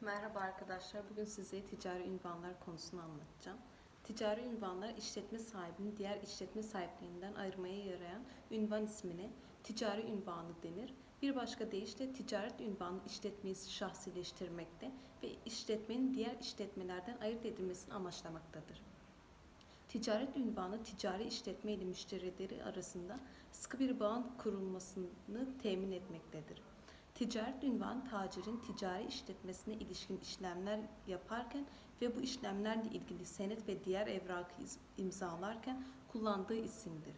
Merhaba arkadaşlar. Bugün size ticari ünvanlar konusunu anlatacağım. Ticari ünvanlar işletme sahibini diğer işletme sahiplerinden ayırmaya yarayan ünvan ismine ticari ünvanı denir. Bir başka deyişle ticaret ünvanı işletmeyi şahsileştirmekte ve işletmenin diğer işletmelerden ayırt edilmesini amaçlamaktadır. Ticaret ünvanı ticari işletme ile müşterileri arasında sıkı bir bağın kurulmasını temin etmektedir. Ticaret ünvanı tacirin ticari işletmesine ilişkin işlemler yaparken ve bu işlemlerle ilgili senet ve diğer evrakı imzalarken kullandığı isimdir.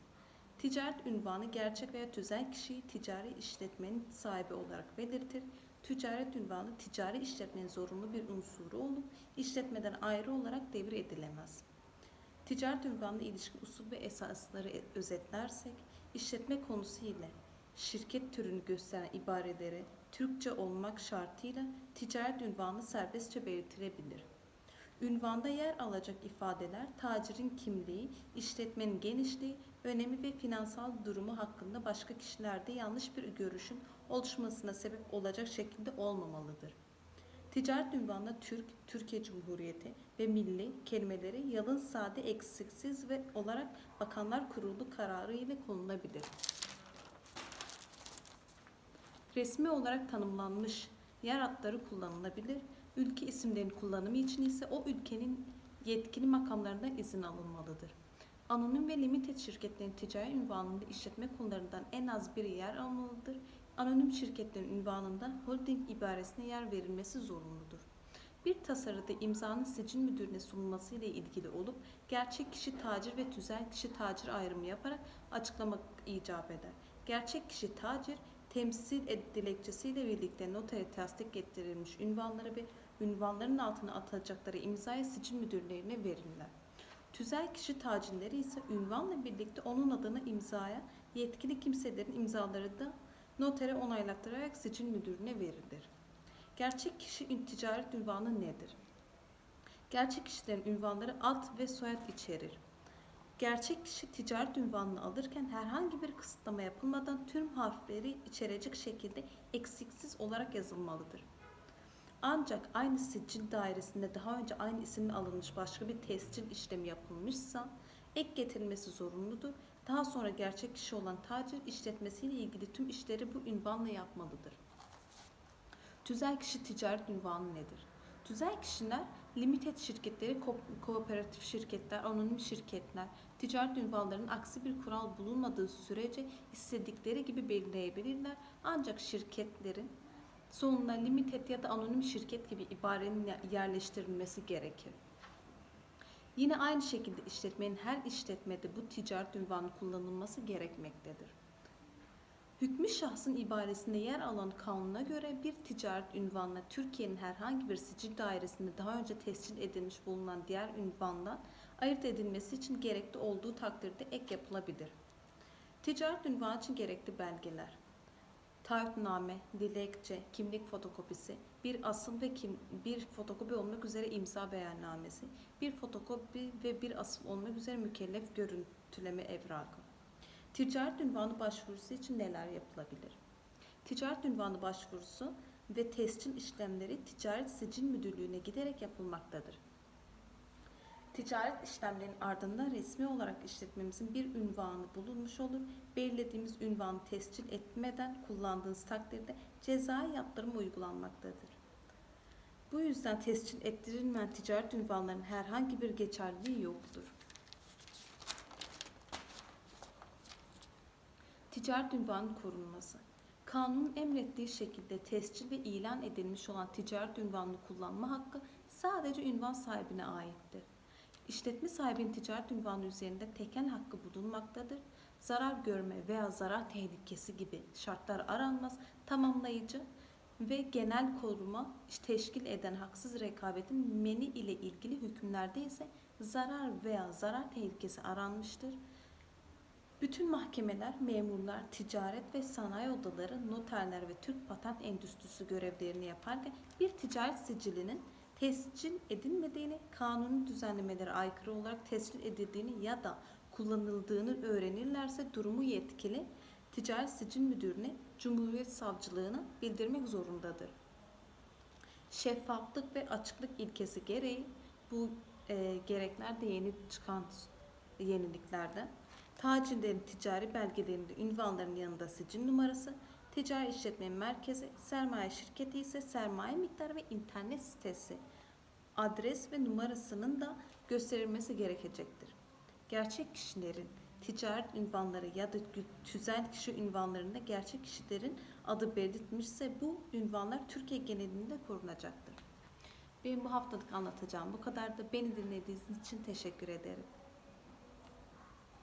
Ticaret ünvanı gerçek veya tüzel kişiyi ticari işletmenin sahibi olarak belirtir. Ticaret ünvanı ticari işletmenin zorunlu bir unsuru olup işletmeden ayrı olarak devir edilemez. Ticaret ünvanına ilişkin usul ve esasları e- özetlersek, işletme konusu ile şirket türünü gösteren ibareleri Türkçe olmak şartıyla ticaret ünvanı serbestçe belirtilebilir. Ünvanda yer alacak ifadeler tacirin kimliği, işletmenin genişliği, önemi ve finansal durumu hakkında başka kişilerde yanlış bir görüşün oluşmasına sebep olacak şekilde olmamalıdır. Ticaret ünvanında Türk, Türkiye Cumhuriyeti ve milli kelimeleri yalın sade eksiksiz ve olarak Bakanlar Kurulu kararı ile konulabilir. Resmi olarak tanımlanmış yer adları kullanılabilir. Ülke isimlerinin kullanımı için ise o ülkenin yetkili makamlarından izin alınmalıdır. Anonim ve limited şirketlerin ticari ünvanında işletme konularından en az biri yer almalıdır. Anonim şirketlerin ünvanında holding ibaresine yer verilmesi zorunludur. Bir tasarıda imzanın sicil müdürüne sunulması ile ilgili olup gerçek kişi tacir ve tüzel kişi tacir ayrımı yaparak açıklamak icap eder. Gerçek kişi tacir temsil ed- dilekçesiyle birlikte notaya tasdik ettirilmiş ünvanları ve ünvanların altına atacakları imzayı sicil müdürlerine verirler. Tüzel kişi tacirleri ise ünvanla birlikte onun adına imzaya yetkili kimselerin imzaları da notere onaylattırarak sicil müdürüne verilir. Gerçek kişi ticaret ünvanı nedir? Gerçek kişilerin ünvanları alt ve soyad içerir. Gerçek kişi ticaret ünvanını alırken herhangi bir kısıtlama yapılmadan tüm harfleri içerecek şekilde eksiksiz olarak yazılmalıdır. Ancak aynı sicil dairesinde daha önce aynı isimle alınmış başka bir tescil işlemi yapılmışsa ek getirilmesi zorunludur. Daha sonra gerçek kişi olan tacir işletmesiyle ilgili tüm işleri bu ünvanla yapmalıdır. Tüzel kişi ticaret ünvanı nedir? Tüzel kişiler limited şirketleri, ko- kooperatif şirketler, anonim şirketler, ticaret ünvanlarının aksi bir kural bulunmadığı sürece istedikleri gibi belirleyebilirler. Ancak şirketlerin sonuna limited ya da anonim şirket gibi ibarenin ye- yerleştirilmesi gerekir. Yine aynı şekilde işletmenin her işletmede bu ticaret ünvanı kullanılması gerekmektedir. Hükmü şahsın ibaresinde yer alan kanuna göre bir ticaret ünvanına Türkiye'nin herhangi bir sicil dairesinde daha önce tescil edilmiş bulunan diğer ünvandan ayırt edilmesi için gerekli olduğu takdirde ek yapılabilir. Ticaret ünvanı için gerekli belgeler taahhütname, dilekçe, kimlik fotokopisi, bir asıl ve kim, bir fotokopi olmak üzere imza beyannamesi, bir fotokopi ve bir asıl olmak üzere mükellef görüntüleme evrakı. Ticaret ünvanı başvurusu için neler yapılabilir? Ticaret ünvanı başvurusu ve tescil işlemleri Ticaret Sicil Müdürlüğü'ne giderek yapılmaktadır. Ticaret işlemlerinin ardından resmi olarak işletmemizin bir ünvanı bulunmuş olur. Belirlediğimiz ünvanı tescil etmeden kullandığınız takdirde cezai yaptırım uygulanmaktadır. Bu yüzden tescil ettirilmeyen ticaret ünvanlarının herhangi bir geçerliliği yoktur. Ticaret ünvanı korunması. Kanunun emrettiği şekilde tescil ve ilan edilmiş olan ticaret ünvanını kullanma hakkı sadece ünvan sahibine aittir. İşletme sahibinin ticaret ünvanı üzerinde tekel hakkı bulunmaktadır. Zarar görme veya zarar tehlikesi gibi şartlar aranmaz. Tamamlayıcı ve genel koruma teşkil eden haksız rekabetin meni ile ilgili hükümlerde ise zarar veya zarar tehlikesi aranmıştır. Bütün mahkemeler, memurlar, ticaret ve sanayi odaları, noterler ve Türk patent endüstrisi görevlerini yaparken bir ticaret sicilinin tescil edilmediğini, kanuni düzenlemelere aykırı olarak tescil edildiğini ya da kullanıldığını öğrenirlerse durumu yetkili ticaret sicil müdürüne, Cumhuriyet Savcılığına bildirmek zorundadır. Şeffaflık ve açıklık ilkesi gereği bu e, gerekler de yeni çıkan yeniliklerden. Tacirlerin ticari belgelerinde ünvanların yanında sicil numarası, ticari işletmenin merkezi, sermaye şirketi ise sermaye miktarı ve internet sitesi, adres ve numarasının da gösterilmesi gerekecektir. Gerçek kişilerin ticaret ünvanları ya da tüzel kişi ünvanlarında gerçek kişilerin adı belirtilmişse bu ünvanlar Türkiye genelinde korunacaktır. Benim bu haftalık anlatacağım bu kadar da beni dinlediğiniz için teşekkür ederim.